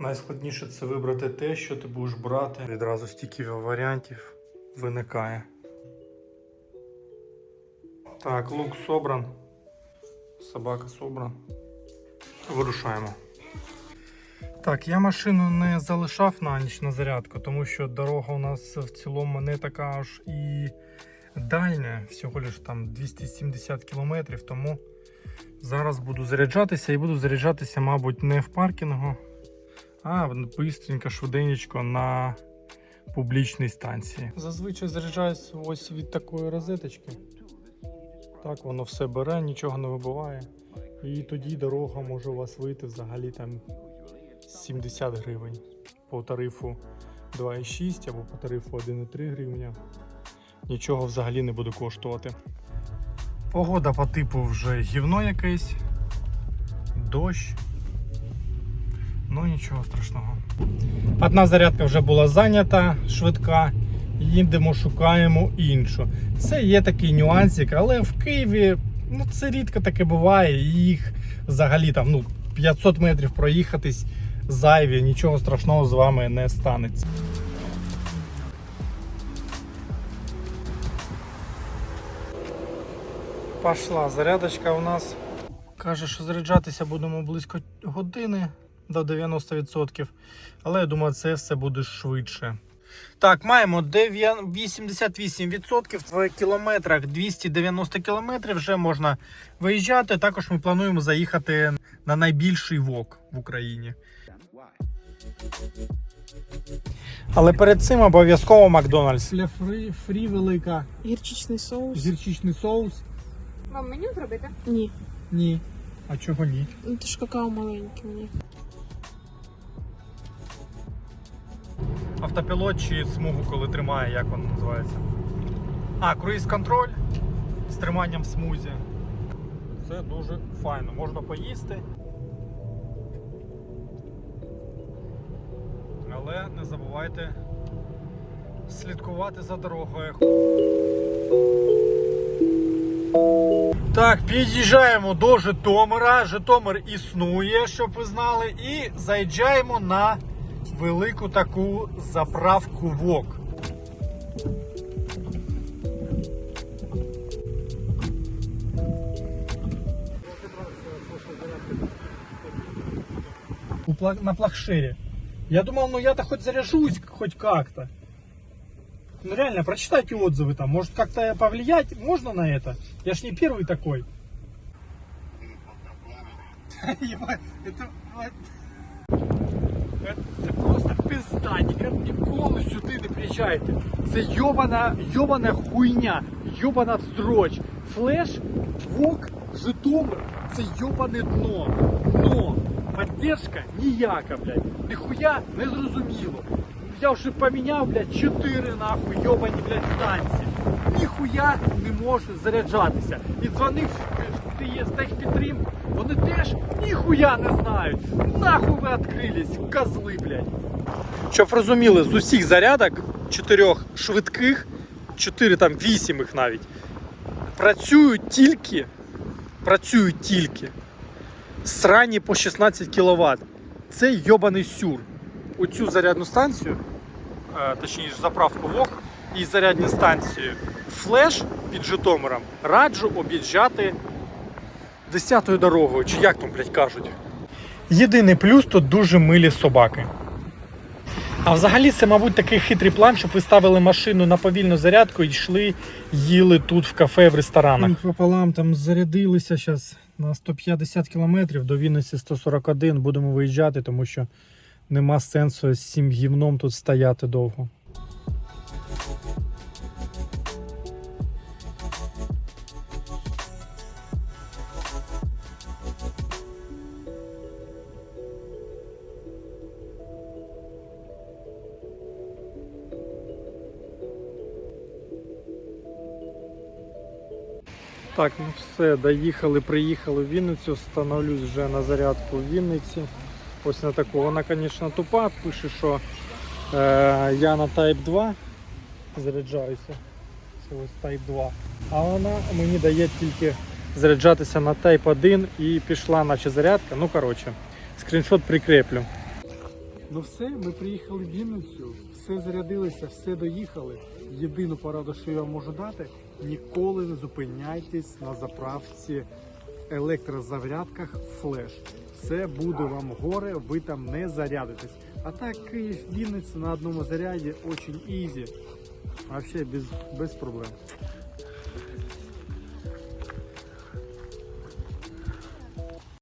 Найскладніше це вибрати те, що ти будеш брати. Відразу стільки варіантів виникає. Так, лук собран. Собака собран. Вирушаємо. Так, я машину не залишав на ніч на зарядку, тому що дорога у нас в цілому не така аж і дальня, всього лиш там 270 кілометрів, тому зараз буду заряджатися і буду заряджатися, мабуть, не в паркінгу, а бистренько, швиденько на публічній станції. Зазвичай заряджаюсь ось від такої розеточки. Так, воно все бере, нічого не вибиває. І тоді дорога може у вас вийти взагалі там 70 гривень по тарифу 2,6 або по тарифу 1,3 гривня. Нічого взагалі не буде коштувати. Погода по типу вже гівно якесь, дощ. Ну нічого страшного. Одна зарядка вже була зайнята, швидка. Їдемо, шукаємо іншу. Це є такий нюансик, але в Києві ну, це рідко таке буває. Їх взагалі там ну, 500 метрів проїхатись зайві, нічого страшного з вами не станеться. Пошла зарядочка у нас. Каже, що заряджатися будемо близько години до 90%. Але я думаю, це все буде швидше. Так, маємо 88% в кілометрах 290 кілометрів вже можна виїжджати. Також ми плануємо заїхати на найбільший вок в Україні. Але перед цим обов'язково Макдональдс. Фрі, фрі велика. Гірчичний соус? Гірчичний соус. Вам меню зробити? Ні. Ні. А чого ні? Ну то ж какао маленьке мені. Автопілот чи смугу, коли тримає, як воно називається? А, круїз контроль з триманням в смузі. Це дуже файно. Можна поїсти. Але не забувайте слідкувати за дорогою. Так, під'їжджаємо до Житомира. Житомир існує, щоб ви знали, і заїжджаємо на велику таку заправку ВОК. На плахшере. Я думал, ну я-то хоть заряжусь хоть как-то. Ну реально, прочитайте отзывы там. Может как-то повлиять можно на это? Я ж не первый такой. Ебать, это... Це просто пизда, ніколи сюди не приїжджайте. Це йобана, йобана хуйня, йобана вздроч. Флеш, вок, Житомир, це йобане дно. Дно. Поддержка ніяка, блядь. Ніхуя не зрозуміло. Я вже поміняв, блядь, 4 нахуй йобані, блядь, станції. Ніхуя не може заряджатися. І дзвонив в в техпідтримку, вони теж ніхуя не знають. Нахуй ви відкрились, козли, блядь. Щоб розуміли, з усіх зарядок, чотирьох швидких, чотири там вісім їх навіть, працюють тільки, працюють тільки срані по 16 кВт. Це йобаний сюр. Оцю зарядну станцію, е, точніше заправку ВОК і зарядні станції флеш під Житомиром раджу об'їжджати 10-ю дорогою, чи як там, блядь, кажуть. Єдиний плюс тут дуже милі собаки. А взагалі це, мабуть, такий хитрий план, щоб ви ставили машину на повільну зарядку і йшли, їли тут в кафе, в ресторанах. Пополам там зарядилися зараз на 150 кілометрів до Вінниці 141. Будемо виїжджати, тому що нема сенсу з цим гівном тут стояти довго. Так, ну все, доїхали, приїхали в Вінницю, становлюсь вже на зарядку в Вінниці. Ось на таку. Вона, звісно, тупа, пише, що е, я на Type 2 заряджаюся. Це ось Type 2. А вона мені дає тільки заряджатися на Type 1 і пішла наче зарядка. Ну, коротше, скріншот прикріплю. Ну все, ми приїхали в Вінницю, все зарядилося, все доїхали. Єдину пораду, що я вам можу дати, ніколи не зупиняйтесь на заправці електрозарядках флеш. Це буде вам горе, ви там не зарядитесь. А так Київ, Вінниця на одному заряді очень ізі. Взагалі без, без проблем.